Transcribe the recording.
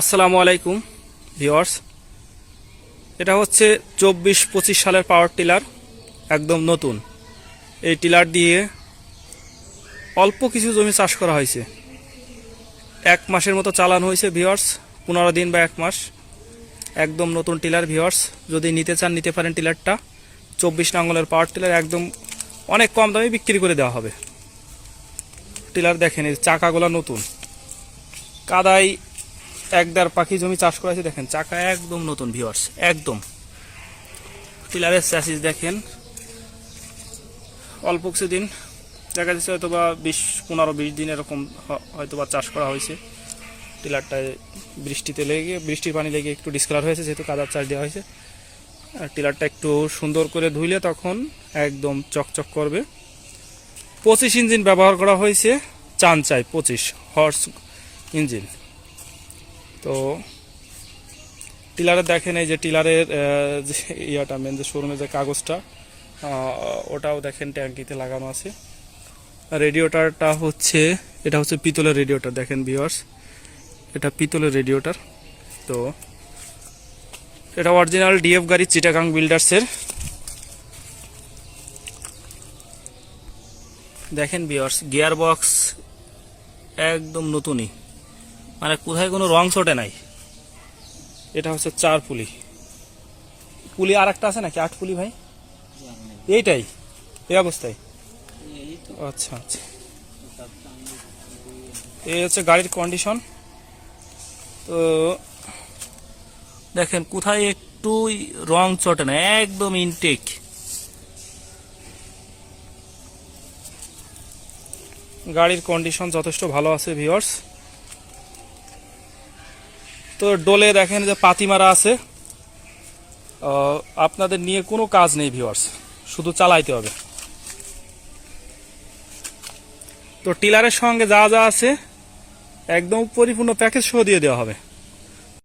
আসসালামু আলাইকুম ভিওয়ার্স এটা হচ্ছে চব্বিশ পঁচিশ সালের পাওয়ার টিলার, একদম নতুন। এই টিলার দিয়ে অল্প কিছু জমি চাষ করা হয়েছে। এক মাসের মতো চালানো হয়েছে ভিওয়ার্স পনেরো দিন বা এক মাস। একদম নতুন টিলার ভিওয়ার্স যদি নিতে চান, নিতে পারেন টিলারটা। চব্বিশ নাঙ্গলের পাওয়ার টিলার একদম অনেক কম দামে বিক্রি করে দেওয়া হবে। টিলার দেখেন চাকাগুলো নতুন। কাদাই এক দেড় পাখি জমি চাষ করা আছে দেখেন, চাকা একদম নতুন ভিওয়ার্স একদম। টিলারের স্যাসিস দেখেন। অল্প কিছুদিন, দেখা যাচ্ছে হয়তো বা বিশ, পনেরো, বিশ দিন এরকম হয়তো বা চাষ করা হয়েছে। টিলারটায় বৃষ্টিতে লেগে, বৃষ্টির পানি লেগে একটু ডিসকালার হয়েছে, যেহেতু কাদার চাষ দেওয়া হয়েছে। আর টিলারটা একটু সুন্দর করে ধুইলে তখন একদম চকচক করবে। পঁচিশ ইঞ্জিন ব্যবহার করা হয়েছে, চান চাই পঁচিশ হর্স ইঞ্জিন। তো টিলারে দেখেন এই যে টিলারের যে ইয়াটা মেন যে শোরুমের যে কাগজটা ওটাও দেখেন ট্যাঙ্কিতে লাগানো আছে। রেডিওটারটা হচ্ছে, এটা হচ্ছে পিতলের রেডিওটার, দেখেন ভিওয়ার্স এটা পিতলের রেডিওটার। তো এটা অরিজিনাল ডিএফ গাড়ি চিটাগাং বিল্ডার্সের দেখেন ভিওয়ার্স গিয়ার বক্স একদম নতুনই। মানে কোথায় কোনো রং চটে নাই। এটা হচ্ছে চার পুলি। পুলি আর একটা আছে নাকি? আট পুলি ভাই? এইটাই? এই অবস্থায়? আচ্ছা আচ্ছা। এই হচ্ছে গাড়ির কন্ডিশন তো দেখেন, কোথায় একটু রং চটে না, একদম ইনটেক গাড়ির কন্ডিশন যথেষ্ট ভালো আছে ভিওর্স তো ডোলে দেখেন যে পাতি মারা আছে আপনাদের নিয়ে কোনো কাজ নেই ভিওয়ার্স শুধু চালাইতে হবে। তো টিলারের সঙ্গে যা যা আছে, একদম পরিপূর্ণ প্যাকেজ সহ দিয়ে দেওয়া হবে।